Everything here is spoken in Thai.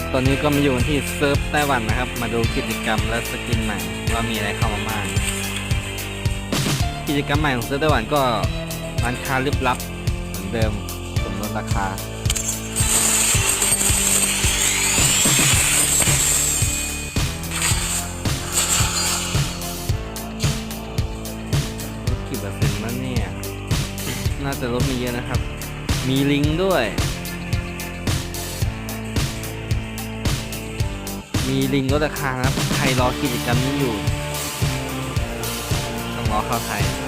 ครับตอนนี้ก็มาอยู่ที่เซิร์ฟไต้หวันนะครับ มาดูกิจกรรมและสกินใหม่ว่ามีอะไรเข้ามาบ้างกิจกรรมใหม่ของเซิร์ฟไต้หวันก็ร้านค้าลึกลับเหมือนเดิมสมลดราคาลดกี่เปอร์เซ็นต์แล้วเนี่ย น่าจะลดไมีเยอะนะครับ มีลิงก์ด้วย มีลิงลดราคานะครับใครรอกิจกรรมนี้อยู่ ต้องรอเข้าไทย